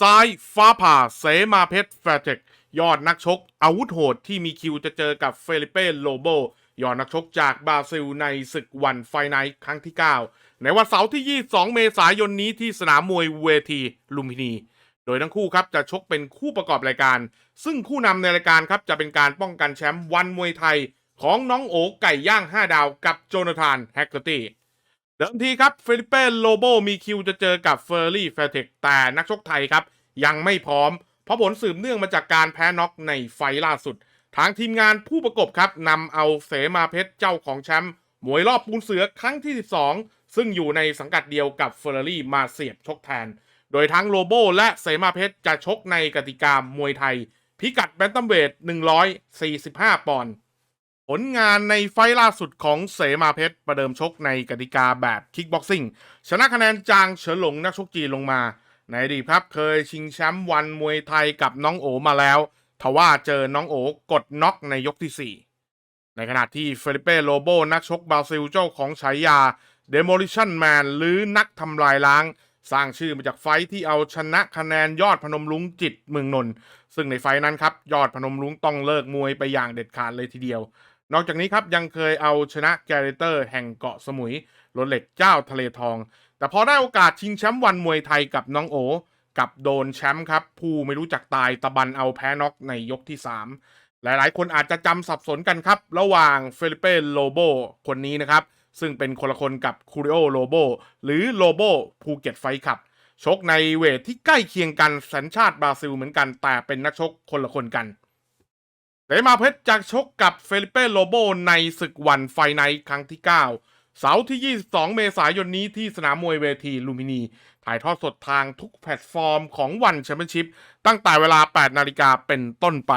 ซ้ายฟ้าผ่าเสมาเพชรแฟร์เทคยอดนักชก อาวุธโหดที่มีคิวจะเจอกับเฟลิเป้โลโบ ยอดนักชกจากบราซิลในศึกวันไฟไนท์ครั้งที่ 9 ในวันเสาร์ที่ 22 เมษายนนี้ที่สนามมวยเวทีลุมพินี โดยทั้งคู่ครับจะชกเป็นคู่ประกอบรายการ ซึ่งคู่นำในรายการครับจะเป็นการป้องกันแชมป์วันมวยไทย ของน้องโอไก่ย่าง 5 ดาวกับโจนาธานแฮกเกอร์ตี้ เดิมทีครับเฟลิเป้โลโบมีคิวจะเจอกับเฟอร์รี่แฟร์เทคแต่นักชกไทยครับ ยังไม่พร้อม เพราะผลสืบเนื่องมาจากการแพ้น็อกในไฟล์ล่าสุด ทางทีมงานผู้ประกบครับนำเอาเสมาเพชรเจ้าของแชมป์มวยรอบปูนเสือครั้งที่ 12 ซึ่งอยู่ในสังกัดเดียวกับเฟอร์รี่มาเสียบชกแทน โดยทั้งโลโบและเสมาเพชรจะชกในกติกามวยไทย พิกัดแบนตัมเวท145 ปอนด์ ผลงานในไฟล่าสุดของเสมาเพชร ประเดิมชกในกติกาแบบคิกบ็อกซิ่งชนะคะแนนจางเฉินหลงนักชกจีนลงมา ในอดีตครับเคยชิงแชมป์วันมวยไทยกับน้องโอมาแล้วทว่าเจอน้องโอกดน็อกในยกที่ 4 ในขณะที่เฟลิเป้โลโบนักชกบราซิลเจ้าของฉายา Demolition Man หรือนักทำลายล้าง สร้างชื่อมาจากไฟที่เอาชนะคะแนนยอดพนมลุงจิตเมืองนนท์ซึ่งในไฟนั้นครับยอดพนมลุงต้องเลิกมวยไปอย่างเด็ดขาดเลยทีเดียว นอกจากนี้ครับยังเคยเอาชนะแกเรเตอร์แห่งเกาะสมุยรถเหล็กเจ้าทะเลทอง แต่พอได้โอกาสชิงแชมป์วันมวยไทยกับน้องโอ กับโดนแชมป์ครับ ผู้ไม่รู้จักตายตะบันเอาแพ้น็อกในยกที่ 3 หลายๆ คนอาจจะจำสับสนกันครับ ระหว่างเฟลิเป้โลโบคนนี้นะครับ ซึ่งเป็นคนละคนกับคูริโอโลโบหรือโลโบภูเก็ตไฟท์ครับ ชกในเวทที่ใกล้เคียงกันสัญชาติบราซิลเหมือนกัน แต่เป็นนักชกคนละคนกัน เสมาเพชรจะชกกับเฟลิเป้โลโบในศึกวันไฟไนครั้งที่ 9 เสาร์ที่ 22 เมษายนนี้ที่สนามมวยเวทีลุมพินี ถ่ายทอดสดทางทุกแพลตฟอร์มของวันแชมเปี้ยนชิพตั้งแต่เวลา 8 นาฬิกาเป็นต้นไป